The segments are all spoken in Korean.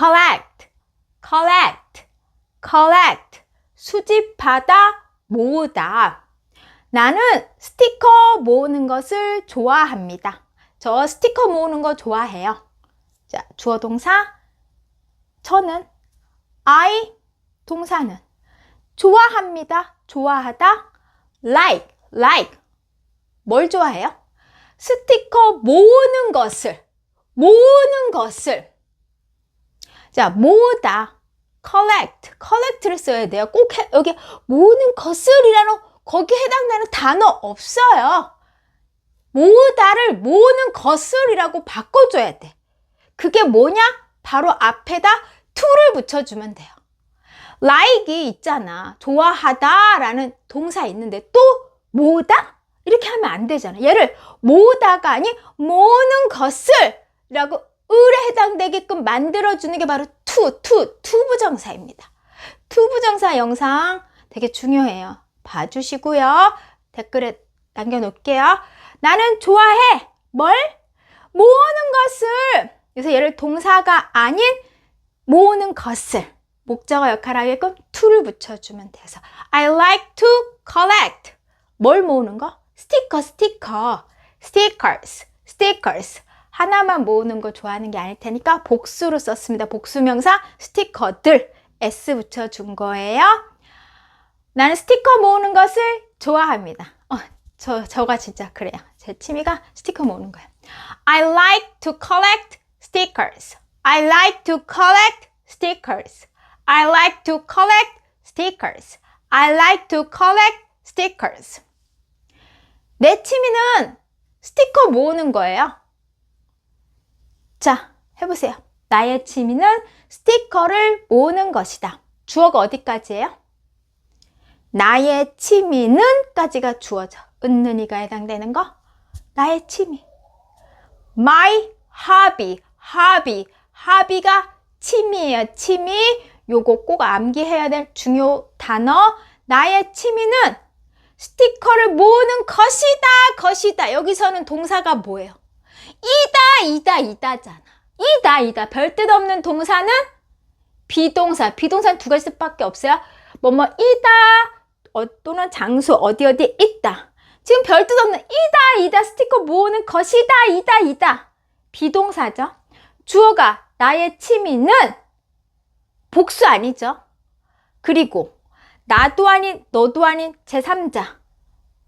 collect, collect, collect. 수집하다, 모으다. 나는 스티커 모으는 것을 좋아합니다. 저 스티커 모으는 거 좋아해요. 자, 주어 동사. 저는 I 동사는 좋아합니다. 좋아하다. like, like. 뭘 좋아해요? 스티커 모으는 것을, 모으는 것을. 자, 모으다. collect, collect를 써야 돼요. 꼭 해, 여기 모으는 것을이라는 거기에 해당되는 단어 없어요. 모으다를 모으는 것을이라고 바꿔줘야 돼. 그게 뭐냐? 바로 앞에다 to를 붙여주면 돼요. like이 있잖아. 좋아하다 라는 동사 있는데 또 모으다? 이렇게 하면 안 되잖아. 얘를 모으다가 아닌 모으는 것을 라고 을에 해당되게끔 만들어주는 게 바로 to, to, to 부정사입니다. to 부정사 영상 되게 중요해요. 봐주시고요. 댓글에 남겨놓을게요. 나는 좋아해. 뭘? 모으는 것을. 그래서 얘를 동사가 아닌 모으는 것을 목적어 역할을 하게끔 to를 붙여주면 돼서 I like to collect. 뭘 모으는 거? 스티커, 스티커. stickers, stickers. 하나만 모으는 거 좋아하는 게 아닐 테니까 복수로 썼습니다. 복수명사 스티커들 s 붙여준 거예요. 나는 스티커 모으는 것을 좋아합니다. 어, 저, 저가 진짜 그래요. 제 취미가 스티커 모으는 거예요. I like to collect stickers. I like to collect stickers. I like to collect stickers. I like to collect stickers. 내 취미는 스티커 모으는 거예요. 자, 해보세요. 나의 취미는 스티커를 모으는 것이다. 주어가 어디까지예요? 나의 취미는 까지가 주어져. 은는이가 해당되는 거. 나의 취미. My hobby, hobby, hobby가 취미예요. 취미. 요거 꼭 암기해야 될 중요 단어. 나의 취미는 스티커를 모으는 것이다, 것이다. 여기서는 동사가 뭐예요? 이다, 이다, 이다잖아. 이다, 이다. 별뜻 없는 동사는 비동사. 비동사는 두 가지밖에 없어요. 뭐뭐 이다 어, 또는 장소 어디 어디 있다. 지금 별뜻 없는 이다, 이다. 스티커 모으는 것이다, 이다, 이다. 비동사죠. 주어가 나의 취미는 복수 아니죠. 그리고 나도 아닌 너도 아닌 제3자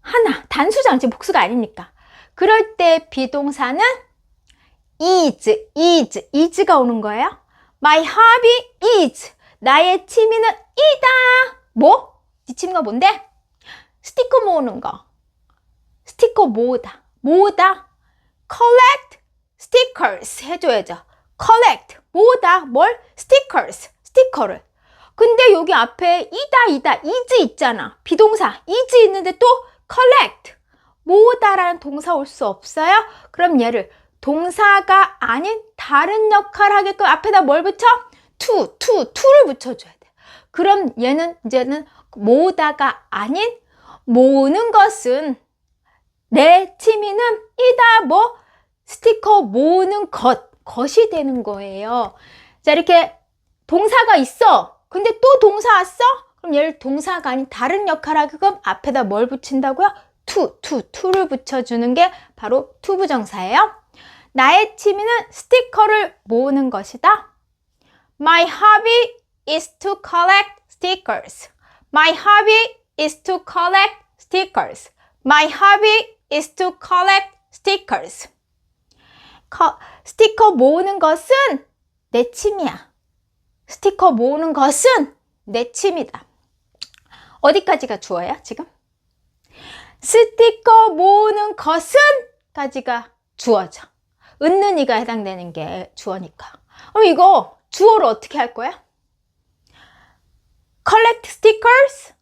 하나 단수장 지금 복수가 아니니까 그럴 때 비동사는 is, is, is가 오는 거예요. My hobby is. 나의 취미는 이다. 뭐? 네 취미가 뭔데? 스티커 모으는 거. 스티커 모으다. 모으다. collect stickers 해줘야죠. collect 모으다. 뭘? stickers. 스티커를. 근데 여기 앞에 이다 이다 is 있잖아. 비동사 is 있는데 또 collect 모으다라는 동사 올 수 없어요? 그럼 얘를 동사가 아닌 다른 역할 하게끔 앞에다 뭘 붙여? to, to, to를 붙여줘야 돼. 그럼 얘는 이제는 모으다가 아닌 모으는 것은 내 취미는 이다 뭐 스티커 모으는 것, 것이 되는 거예요. 자, 이렇게 동사가 있어. 근데 또 동사 왔어? 그럼 얘를 동사가 아닌 다른 역할 하게끔 앞에다 뭘 붙인다고요? To, to, to를 붙여주는 게 바로 to 부정사예요. 나의 취미는 스티커를 모으는 것이다. My hobby is to collect stickers. My hobby is to collect stickers. My hobby is to collect stickers. 커, 스티커 모으는 것은 내 취미야. 스티커 모으는 것은 내 취미다. 어디까지가 주어야 지금? 스티커 모으는 것은 까지가 주어져. 은는 이가 해당되는 게 주어니까. 그럼 이거 주어를 어떻게 할 거야? collect stickers?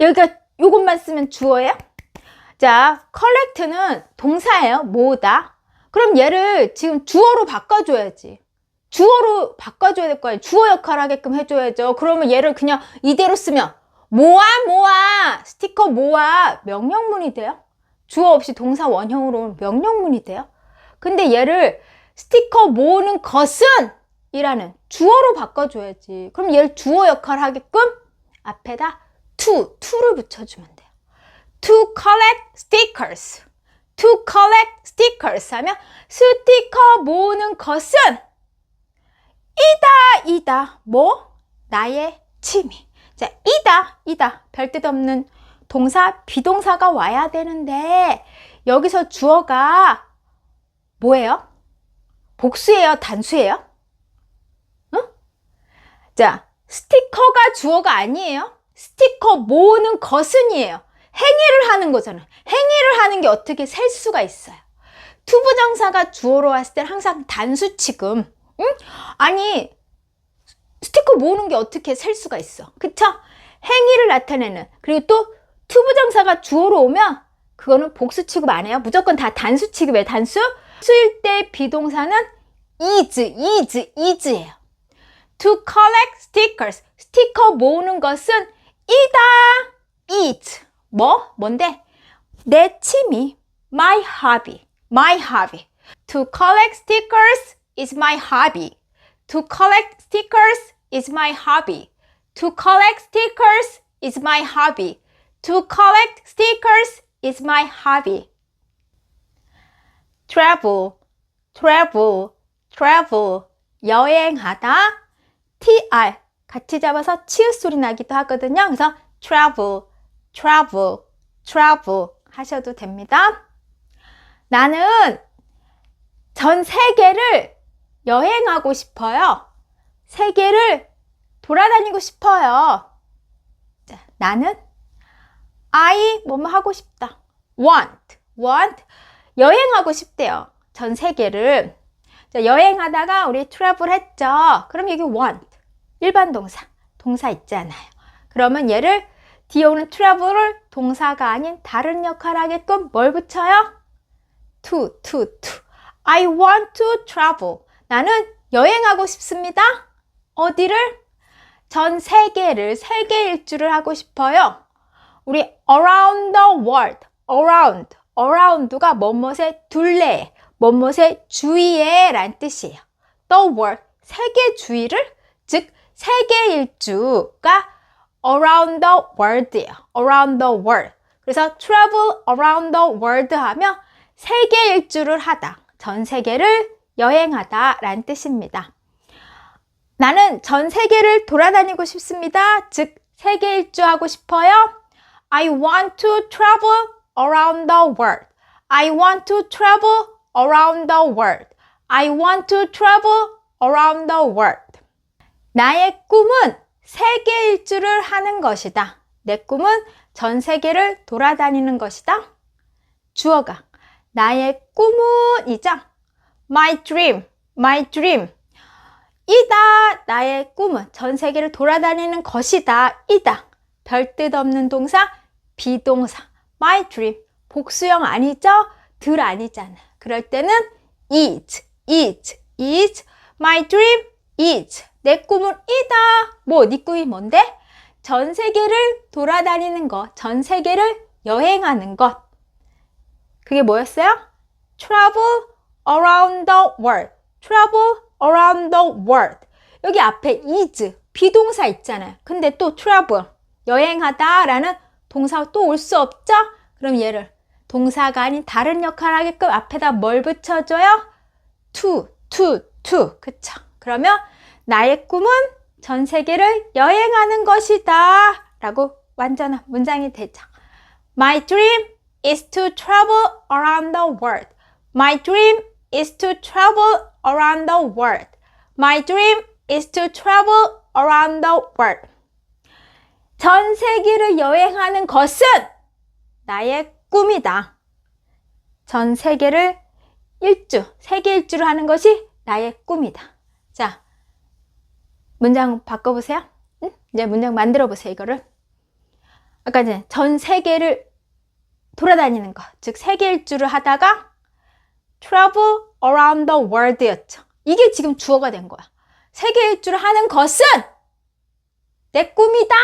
여기가 요것만 쓰면 주어예요? 자, collect는 동사예요. 모으다. 그럼 얘를 지금 주어로 바꿔줘야지. 주어로 바꿔줘야 될 거예요. 주어 역할 하게끔 해줘야죠. 그러면 얘를 그냥 이대로 쓰면 모아 모아 스티커 모아 명령문이 돼요. 주어 없이 동사 원형으로 명령문이 돼요. 근데 얘를 스티커 모으는 것은 이라는 주어로 바꿔줘야지. 그럼 얘를 주어 역할 하게끔 앞에다 to, to를 붙여주면 돼요. To collect stickers. To collect stickers 하면 스티커 모으는 것은 이다, 이다. 뭐? 나의 취미. 자, 이다, 이다. 별뜻 없는 동사, 비동사가 와야 되는데 여기서 주어가 뭐예요? 복수예요? 단수예요? 응? 자, 스티커가 주어가 아니에요. 스티커 모으는 것은이에요. 행위를 하는 거잖아. 행위를 하는 게 어떻게 셀 수가 있어요. 투부정사가 주어로 왔을 때는 항상 단수 취금. 응? 아니, 스티커 모으는 게 어떻게 셀 수가 있어. 그쵸? 행위를 나타내는. 그리고 또 투부정사가 주어로 오면 그거는 복수 취급 안 해요. 무조건 다 단수 취급이에요. 단수. 수일 때 비동사는 is, is, is예요. To collect stickers. 스티커 모으는 것은 이다. is. 뭐? 뭔데? 내 취미. My hobby. My hobby. To collect stickers is my hobby. To collect stickers is my hobby. To collect stickers is my hobby. To collect stickers is my hobby. travel, travel, travel. 여행하다. tr. 같이 잡아서 치읓 소리 나기도 하거든요. 그래서 travel, travel, travel 하셔도 됩니다. 나는 전 세계를 여행하고 싶어요. 세계를 돌아다니고 싶어요. 자, 나는 I 뭐뭐 하고 싶다. want, want 여행하고 싶대요. 전 세계를. 자, 여행하다가 우리 travel 했죠. 그럼 여기 want 일반 동사, 동사 있잖아요. 그러면 얘를 뒤에 오는 travel을 동사가 아닌 다른 역할 하게끔 뭘 붙여요? to, to, to. I want to travel. 나는 여행하고 싶습니다. 어디를? 전 세계를, 세계 일주를 하고 싶어요. 우리 around the world, around, around가 뭐뭇의 둘레, 뭐뭇의 주위에 란 뜻이에요. the world, 세계 주위를, 즉 세계 일주가 around the world예요. around the world. 그래서 travel around the world 하면 세계 일주를 하다, 전 세계를 여행하다 란 뜻입니다. 나는 전 세계를 돌아다니고 싶습니다. 즉, 세계 일주하고 싶어요. I want to travel around the world. I want to travel around the world. I want to travel around the world. 나의 꿈은 세계 일주를 하는 것이다. 내 꿈은 전 세계를 돌아다니는 것이다. 주어가 나의 꿈은 이죠. My dream, my dream. 이다. 나의 꿈은 전 세계를 돌아다니는 것이다. 이다. 별뜻 없는 동사, 비동사. My dream. 복수형 아니죠? 들 아니잖아. 그럴 때는 is, is, is. My dream is. 내 꿈은 이다. 뭐, 네 꿈이 뭔데? 전 세계를 돌아다니는 것, 전 세계를 여행하는 것. 그게 뭐였어요? travel around the world. travel around the world. 여기 앞에 is, 비동사 있잖아요. 근데 또 travel, 여행하다 라는 동사가 또 올 수 없죠? 그럼 얘를 동사가 아닌 다른 역할 하게끔 앞에다 뭘 붙여줘요? to, to, to. 그쵸? 그러면 나의 꿈은 전 세계를 여행하는 것이다. 라고 완전한 문장이 되죠. My dream is to travel around the world. My dream is to travel around the world. My dream is to travel around the world. 전 세계를 여행하는 것은 나의 꿈이다. 전 세계를 일주, 세계 일주를 하는 것이 나의 꿈이다. 자, 문장 바꿔보세요. 응? 이제 문장 만들어 보세요, 이거를. 아까 이제 전 세계를 돌아다니는 것, 즉 세계 일주를 하다가 travel around the world였죠. 이게 지금 주어가 된 거야. 세계 일주를 하는 것은 내 꿈이다.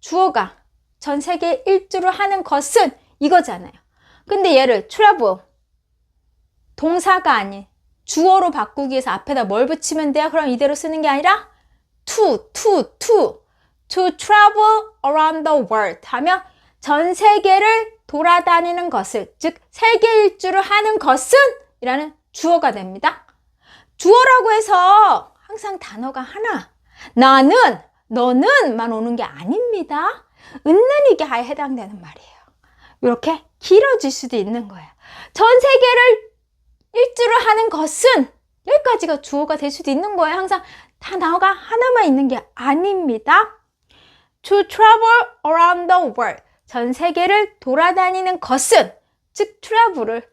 주어가 전 세계 일주를 하는 것은 이거잖아요. 근데 얘를 travel 동사가 아닌 주어로 바꾸기 위해서 앞에다 뭘 붙이면 돼요? 그럼 이대로 쓰는 게 아니라 to, to, to. to travel around the world 하면 전 세계를 돌아다니는 것을, 즉 세계 일주를 하는 것은 이라는 주어가 됩니다. 주어라고 해서 항상 단어가 하나, 나는, 너는만 오는 게 아닙니다. 은는 이게하에 해당되는 말이에요. 이렇게 길어질 수도 있는 거예요. 전 세계를 일주를 하는 것은 여기까지가 주어가 될 수도 있는 거예요. 항상 단어가 하나만 있는 게 아닙니다. To travel around the world. 전 세계를 돌아다니는 것은 즉 travel을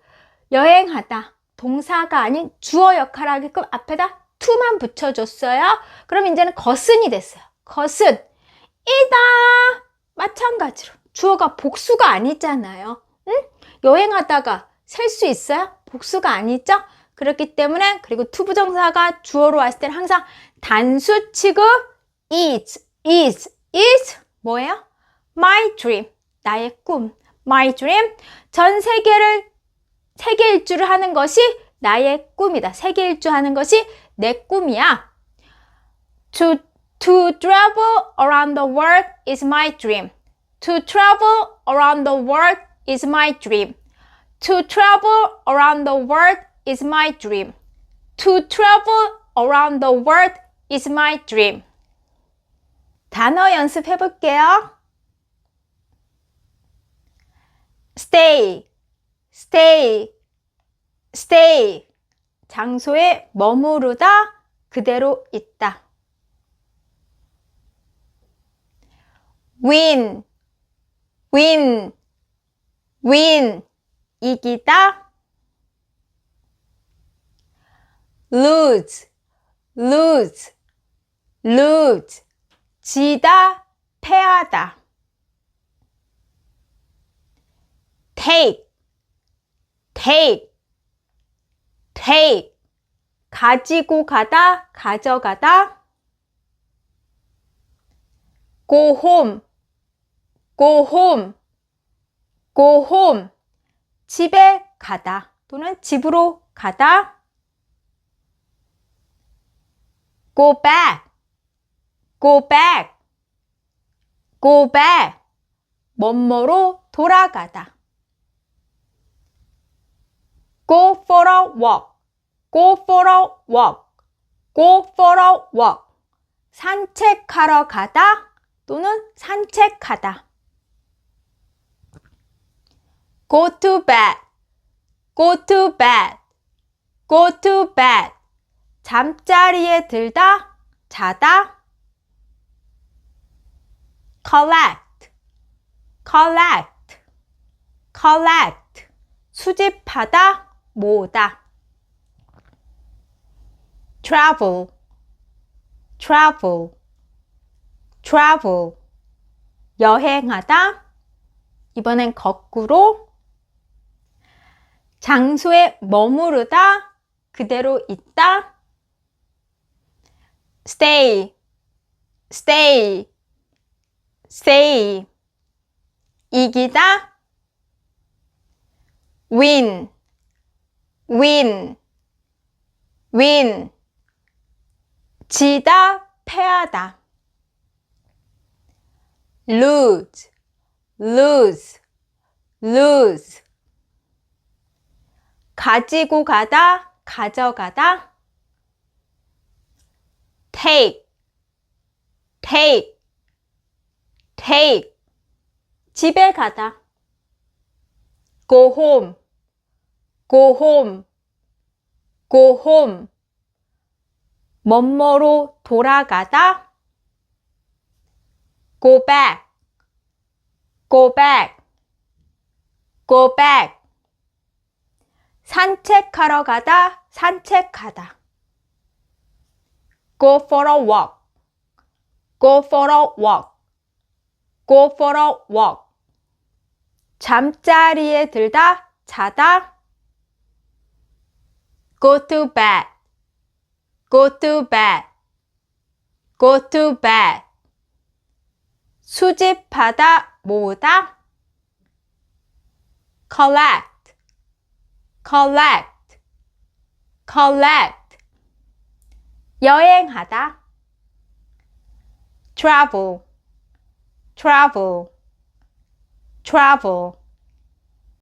여행하다 동사가 아닌 주어 역할을 하게끔 앞에다 to만 붙여줬어요. 그럼 이제는 것은이 됐어요. 것은 이다 마찬가지로 주어가 복수가 아니잖아요. 응? 여행하다가 셀 수 있어요? 복수가 아니죠? 그렇기 때문에 그리고 투부정사가 주어로 왔을 때는 항상 단수 취급 is, is, is 뭐예요? my dream 나의 꿈 my dream 전 세계를 세계 일주를 하는 것이 나의 꿈이다. 세계 일주 하는 것이 내 꿈이야. To, to travel around the world is my dream. To travel around the world is my dream. To travel around the world is my dream. To travel around the world is my dream. 단어 연습해 볼게요. Stay, stay, stay. 장소에 머무르다, 그대로 있다. win, win, win. 이기다. lose, lose, lose. 지다, 패하다. Take, take, take. 가지고 가다, 가져가다. go home, go home, go home. 집에 가다 또는 집으로 가다. go back, go back, go back. 뭐뭐로 돌아가다. Go for a walk, go for a walk, go for a walk. 산책하러 가다 또는 산책하다. go to bed, go to bed, go to bed. 잠자리에 들다, 자다. collect, collect, collect. 수집하다, 모으다. travel, travel, travel. 여행하다. 이번엔 거꾸로. 장소에 머무르다, 그대로 있다. stay, stay, stay. 이기다. win, win, win. 지다, 패하다. lose, lose, lose. 가지고 가다, 가져가다. take, take, take. 집에 가다. go home, go home, go home. 뭐뭐로 돌아가다. go back, go back, go back. 산책하러 가다, 산책하다. go for a walk, go for a walk, go for a walk. 잠자리에 들다, 자다. Go to bed, go to bed, go to bed. 수집하다, 모으다. collect, collect, collect 여행하다 travel travel travel